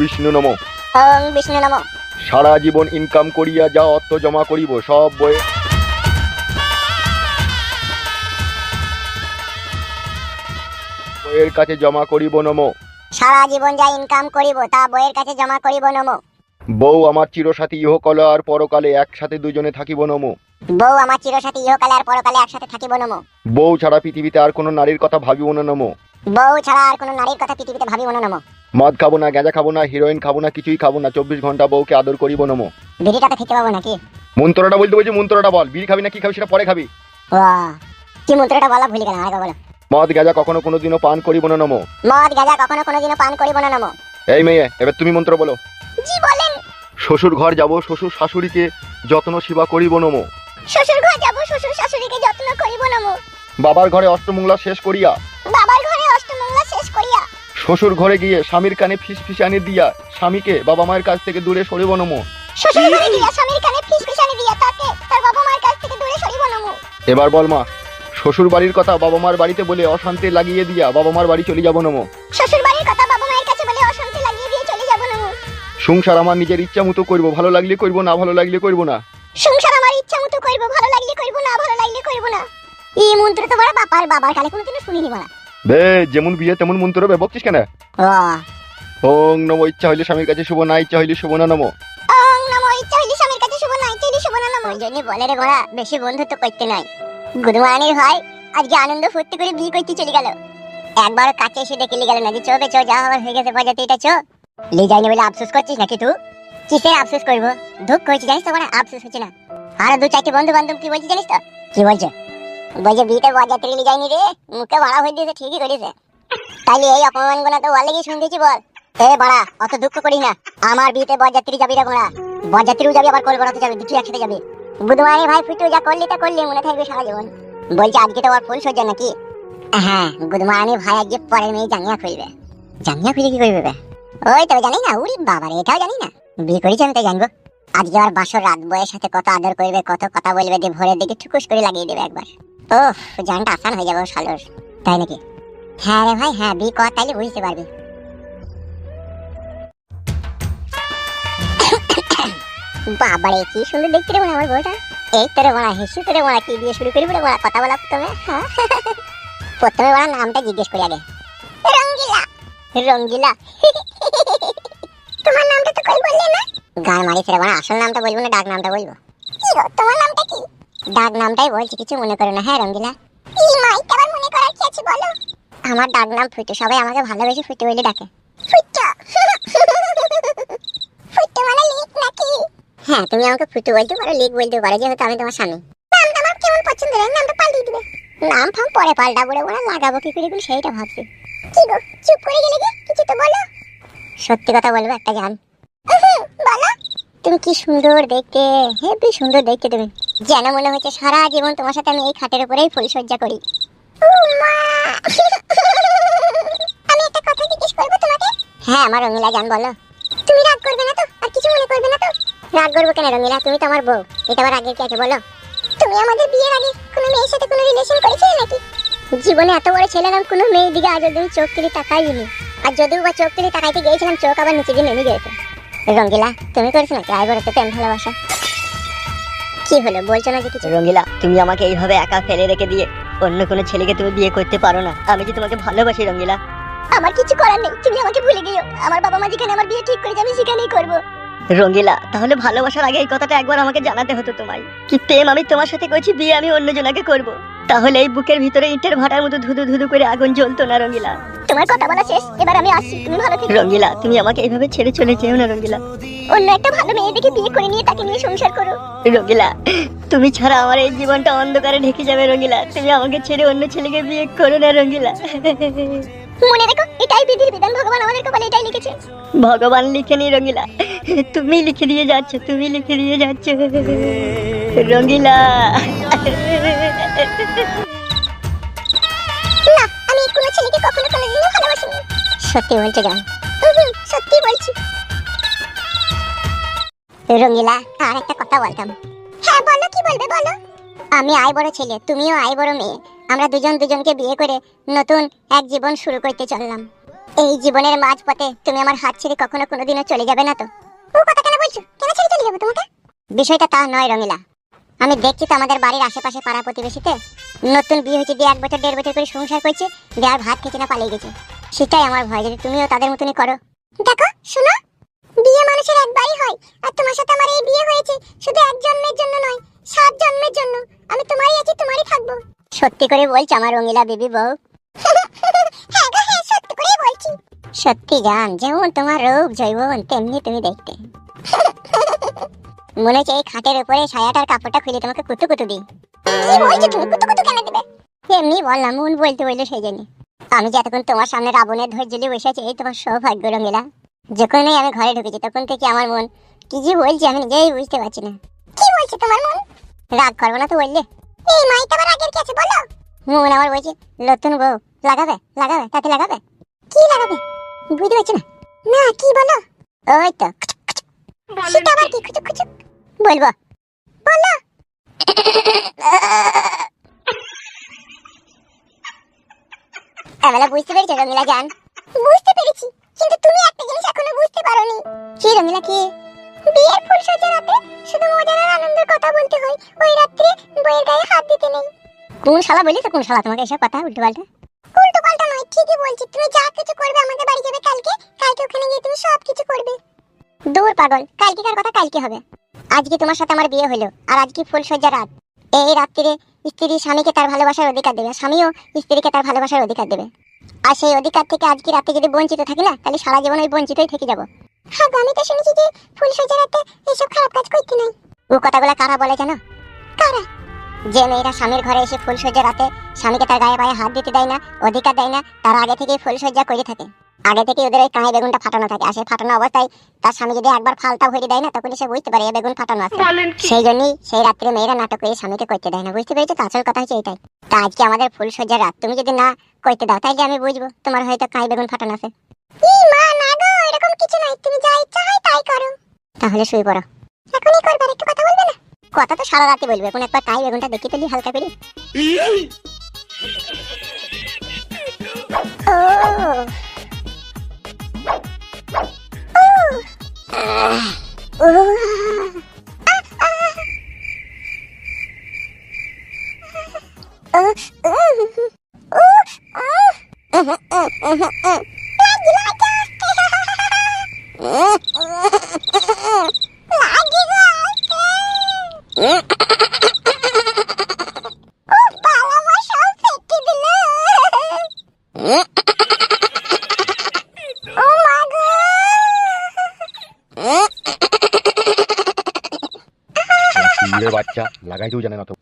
বিষ্ণু নম। ওং বিষ্ণু নম। সারা জীবন ইনকাম করিয়া যা অর্থ জমা করিব সব বইয়ে বইয়ের কাছে জমা করিব নম। সারা জীবন যা ইনকাম করিব তা বইয়ের কাছে জমা করিব নম। বউ আমার চিরসাথী ইহকল আর পরকালে একসাথে দুজনে থাকিব নম। বউ আমার চিরসাথী ইহকালে আর পরকালে একসাথে থাকিব নম। বউ ছাড়া পৃথিবীতে আর কোনো নারীর কথা ভাবিব না নম। বউ ছাড়া আর কোনো নারীর কথা পৃথিবীতে ভাবিব না নম। মদ খাব না গাঁজা খাব না হিরোইন খাব না কিছুই খাব না চব্বিশ ঘণ্টা বউকে আদর করিব নম। বিড়িটাতে খেতে পাবো নাকি? মন্ত্রটা বলতে বলছি মন্ত্রটা বল। বিড়ি খাবি না কি খাবি সেটা পরে খাবি। বাহ, কি মন্ত্রটা বলা ভুলে গেলাম আরেকবার বলো মদ গাঁজা কখনো কোনোদিনও পান করিব না নম। মদ গাঁজা কখনো কোনোদিনও পান করিব না নম। এই মেয়ে এবার তুমি মন্ত্র বলো। জি বলেন। শ্বশুর ঘর যাব শ্বশুর শাশুড়িকে যত্ন সেবা করিব নম। শ্বশুর ঘর যাব শ্বশুর শাশুড়িকে যত্ন করিব নম। বাবার ঘরে অষ্টমঙ্গলা শেষ করিয়া শ্বশুর ঘরে গিয়ে স্বামীর কানে ফিস ফিসানি দিয়া স্বামীকে বাবা মায়ের কাছ থেকে দূরে সরিব নম। শ্বশুর ঘরে গিয়া স্বামীর কানে ফিস ফিসানি দিয়া তাকে তার বাবা মায়ের কাছ থেকে দূরে সরিব নম। এবার বল মা শ্বশুর বাড়ির কথা বাবা মার বাড়িতে বলে অশান্তি লাগিয়ে দিয়া বাবা মার বাড়ি চলে যাব নম। শ্বশুর বাড়ির কথা বাবা মায়ের কাছে বলে অশান্তি লাগিয়ে দিয়ে চলে যাব নম। সংসার আমার নিজের ইচ্ছা মতো করব ভালো লাগলে করব না ভালো লাগলে করব না। সংসার আমার ইচ্ছা মতো করব ভালো লাগলে করব না ভালো লাগলে করব না। এই মন্ত্র তো বড় বাবার বাবার কালে কোনোদিনও শুনিনি বলা। বে যেমন বিয়ে তেমন মন্ত্র বে বকছিস কেন? ওং নম ইচ্ছা হইলে স্বামীর কাছে শুভ না ইচ্ছা হইলে শুভ না নম। ওং নমো ইচ্ছা হইলে স্বামীর কাছে শুভ না ইচ্ছা হইলে শুভ না নমো। জন্য বলে রে বেশি বন্ধুত্ব করতে নাই গুদমারানির ভাই আজকে আনন্দ ফুর্তি করে বিয়ে করতে চলে গেল। একবার কাছে এসে ডেকে গেল না যে চো বে চো যা হওয়ার হয়ে গেছে বাজাতে এটা চো। লে যাইনি বলে আফসোস করছিস নাকি তুই? কিসের আফসোস করব? দুঃখ জানিস তো মানে আফসোস হচ্ছে না। আর দু চারটি বন্ধু বান্ধব কি বলছে জানিস তো? কি বলছে? বলছে বিয়েতে বাজাতে লে যাইনি রে, মুখে ভাড়া হয়ে দিয়েছে, ঠিকই করেছে। তাইলে এই অপমানগুলো তো বলে কি শুনতেছি বল। এ বাড়া, অত দুঃখ করি না, আমার বিয়েতে বরযাত্রী যাবি রে গোড়া বরযাত্রীও যাবি, আবার কোল বড়াতে যাবি, দুটি একসাথে যাবি। বুধবারে ভাই ফুটু, যা করলি তা করলি, মনে থাকবে সারা জীবন। বলছে, আজকে তো আর ফুল সজ্জা নাকি? হ্যাঁ বুধমারানি ভাই আজকে পরের মেয়ে জাঙ্গিয়া খুলবে জাঙ্গিয়া খুলে কি করবে? ওই তো জানি না, উড়ি বাবার, এটাও জানি না। বিয়ে করেছি আমি তাই জানব। আজকে আর বাসর রাত বয়ের সাথে কত আদর করবে, কত কথা বলবে, দিয়ে ভোরের দিকে ঠুকুস করে লাগিয়ে দেবে একবার। ও জানটা আসান হয়ে যাবে শালোর তাই নাকি? হ্যাঁ রে ভাই হ্যাঁ বিয়ে কর তাইলে বুঝতে পারবি। বাবারে, কি সুন্দর দেখতে রে আমার বউটা। এই তোরে মনে হেসু তোরে মনে কি দিয়ে শুরু করি বলে কথা বলা প্রথমে হ্যাঁ? প্রথমে বলা নামটা জিজ্ঞেস করি আগে। রঙ্গিলা। রঙ্গিলা। তোমার নামটা তো কই বললে না গান মারি ফেরে মানে আসল নামটা বলব না, ডাক নামটা বলব? কি তোমার নামটা কি? ডাক নামটাই বলছি কিছু মনে করো না। হ্যাঁ রঙ্গিলা? আবার মনে করার কি আছে বলো? আমার ডাক নাম ফুটু সবাই আমাকে ভালোবেসে ফুটু বলে ডাকে। ফুটু? ফুটু মানে লিক নাকি? হ্যাঁ তুমি আমাকে ফুটু বলতে পারো লিক বলতে পারো যেহেতু আমি তোমার স্বামী। নামটা আমার কেমন পছন্দ হয় নামটা পাল্টিয়ে দিবে। নাম ফাম পরে পাল্টাবো রে বলে লাগাবো কি করে সেইটা ভাবছি। কি গো চুপ করে গেলে কি? কিছু তো বলো। সত্যি কথা বলব একটা জান বলো। তুমি কি সুন্দর দেখতে হেবি সুন্দর দেখতে তুমি। যেন মনে হচ্ছে সারা জীবন তোমার সাথে আমি এই খাটের উপরেই ফুলসজ্জা করি। আমি একটা কথা জিজ্ঞেস করব তোমাকে? হ্যাঁ আমার রঙিলা জান বলো। তুমি রাগ করবে না তো? আর কিছু মনে করবে না তো? রাগ করব কেন রঙিলা? তুমি তো আমার বউ। এটা আবার আগে কি আছে বলো। তুমি আমাদের বিয়ের আগে কোনো মেয়ের সাথে কোনো রিলেশন করেছিলে নাকি? জীবনে এত বড় ছেলে নাম কোনো মেয়ের দিকে আজ অব্দি চোখ তুলি তাকাইনি। আর যদিও বা চোখ তুলি তাকাইতে গিয়েছিলাম চোখ আবার নিচে দিয়ে নেমে গিয়েছে। রঙ্গিলা তুমি করেছ নাকি? আই বড় তো প্রেম ভালোবাসা। কি হলো? বলছো না যে কিছু? রঙ্গিলা তুমি আমাকে এইভাবে একা ফেলে রেখে দিয়ে অন্য কোনো ছেলেকে তুমি বিয়ে করতে পারো না। আমি যে তোমাকে ভালোবাসি রঙ্গিলা। আমার কিছু করার নেই। তুমি আমাকে ভুলে গিয়েও। আমার বাবা মা যেখানে আমার বিয়ে ঠিক করে আমি সেখানেই করব। রঙ্গিলা তাহলে ভালোবাসার আগে এই কথাটা একবার আমাকে জানাতে হতো তোমায়। কি প্রেম আমি তোমার সাথে করছি বিয়ে আমি অন্য জনাকে করব। তাহলে এই বুকের ভিতরে ইটের ভাটার মতো ধুধু ধুধু করে আগুন জ্বলতো না রঙ্গিলা। তোমার কথা বলা শেষ। এবার আমি আসছি। তুমি ভালো থেকো। রঙ্গিলা তুমি আমাকে এইভাবে ছেড়ে চলে যেও না রঙ্গিলা। অন্য একটা ভালো মেয়ে দেখে বিয়ে করে নিয়ে তাকে নিয়ে সংসার করো। রঙ্গিলা তুমি ছাড়া আমার এই জীবনটা অন্ধকারে ঢেকে যাবে রঙ্গিলা। তুমি আমাকে ছেড়ে অন্য ছেলেকে বিয়ে করো না রঙ্গিলা। মনে রেখো এটাই বিধির বিধান। ভগবান আমাদের কপালে এটাই লিখেছে। ভগবান লিখে নি রঙ্গিলা। তুমি লিখে দিয়ে যাচ্ছ তুমি লিখে দিয়ে যাচ্ছ। রঙ্গিলা। না আমি কোনো ছেলেকে কখনো কোনোদিনও ভালোবাসিনি। সত্যি বলছো জান। সত্যি বলছি। রঙ্গিলা আর একটা কথা বলতাম। হ্যাঁ বলো কি বলবে বলো। আমি আই বড় ছেলে তুমিও আই বড় মেয়ে। আমরা দুজন দুজনকে বিয়ে করে নতুন এক জীবন শুরু করতে চললাম। এই জীবনের মাঝপথে তুমি আমার হাত ছেড়ে কখনো কোনোদিনও চলে যাবে না তো। ও কথা কেন বলছো? কেন ছেড়ে চলে যাব তোমাকে? বিষয়টা তা নয় রঙিলা আমি দেখছি তো আমাদের বাড়ির আশেপাশে পাড়া প্রতিবেশীতে নতুন বিয়ে হয়েছে দিয়ে এক বছর, দেড় বছর করে সংসার করছে দিয়ে আর ভাত খেতে না, পালিয়ে গেছে। সেটাই আমার ভয় যদি তুমিও তাদের মতনই করো। দেখো, শোনো, বিয়ে মানুষের একবারই হয়, আর তোমার সাথে আমার এই বিয়ে হয়েছে, শুধু এক জন্মের জন্য নয়, সাত জন্মের জন্য। আমি তোমারই আছি, তোমারই থাকব। সত্যি করে বলছি আমার রঙিলা বেবি বউ? হ্যাঁ গো হ্যাঁ সত্যি করে বলছি। সত্যি জান, যেমন তোমার রূপ জৈবন তেমনি তুমি দেখতে। মনে হচ্ছে এই খাটের উপরে ছায়াটার কাপড়টা খুলে তোমাকে কুতু কুতু দিই। কি বলছো তুমি? কুতু কুতু কেন দিবে? এমনি বললাম মন বলতে বলল সেই জন্য। আমি যে এতক্ষণ তোমার সামনে রাবণের ধৈর্য নিয়ে বসে আছি এই তোমার সৌভাগ্য রঙিলা। যখনই আমি ঘরে ঢুকেছি তখন থেকে আমার মন কি যে বলছি আমি নিজেই বুঝতে পারছি না। কি বলছে তোমার মন? রাগ করব না তো বললে। এই মাইটা আবার আগের কাছে বলো। মন আমার বলছে নতুন বউ লাগাবে লাগাবে তাতে লাগাবে? কি লাগাবে? বুঝতে পারছি না। না কি বলো? ওই তো। সেটা আবার কি? খুচুক খুচুক। বলব। বলো। এবেলা বুঝতে রঙিলা জান? বুঝতে পেরেছি, কিন্তু তুমি একটা জিনিস এখনও বুঝতে পারোনি। কি রঙিলা কি? বিয়ের ফুল রাতে শুধু মজার আর আনন্দের কথা বলতে হয়, ওই রাত্রে বইয়ের গায়ে হাত দিতে নেই। কোন শালা বলি তো, কোন শালা তোমাকে এসব কথা, উল্টো পাল্টা? উল্টো পাল্টা নয়, ঠিকই বলছি, তুমি যা কিছু করবে আমাদের বাড়ি যাবে কালকে কালকে ওখানে গিয়ে তুমি সব কিছু করবে। দূর পাগল কালকেকার কথা কালকে হবে? আজকে তোমার সাথে আমার বিয়ে হলো আর আজকে ফুল সজ্জা রাত? এই রাত্রিরে স্ত্রী স্বামীকে তার ভালোবাসার অধিকার দেবে স্বামীও স্ত্রীকে তার ভালোবাসার অধিকার দেবে। আর সেই অধিকার থেকে আজকে রাতে যদি বঞ্চিত থাকি না তাহলে সারা জীবন ওই বঞ্চিতই থেকে যাব। হ্যাঁ আমি তো শুনেছি যে ফুল সজ্জা রাতে এসব খারাপ কাজ করতে নাই। ও কথাগুলো কারা বলে জানো? কারা? যে মেয়েরা স্বামীর ঘরে এসে ফুল সজ্জা রাতে স্বামীকে তার গায়ে পায়ে হাত দিতে দেয় না অধিকার দেয় না তার আগে থেকে ফুল সজ্জা করে থাকে। আগে থেকে ওদের ওই কাঁই বেগুনটা ফাটানো থাকে। আর সেই ফাটানো অবস্থায় তার স্বামী যদি একবার ফালটা ভরে দেয় না তখন সে বুঝতে পারে এ বেগুন ফাটানো আছে। সেই জন্যই সেই রাত্রে মেয়েরা নাটক করে স্বামীকে করতে দেয় না। বুঝতে পেরেছ তো? আসল কথা হচ্ছে এটাই। তা আজকে আমাদের ফুল সজ্জার রাত। তুমি যদি না করতে দাও তাইলে আমি বুঝব তোমার হয়তো কাঁই বেগুন ফাটানো আছে। মা না গো এরকম কিছু নাই। তুমি যা ইচ্ছা হয় তাই করো। তাহলে শুয়ে পড়ো। এখনই করবে একটু কথা বলবে না? কথা তো সারা রাতে বলবে। কোন একবার কাঁই বেগুনটা দেখি তুলি হালকা করে। ও ও ऐसी जन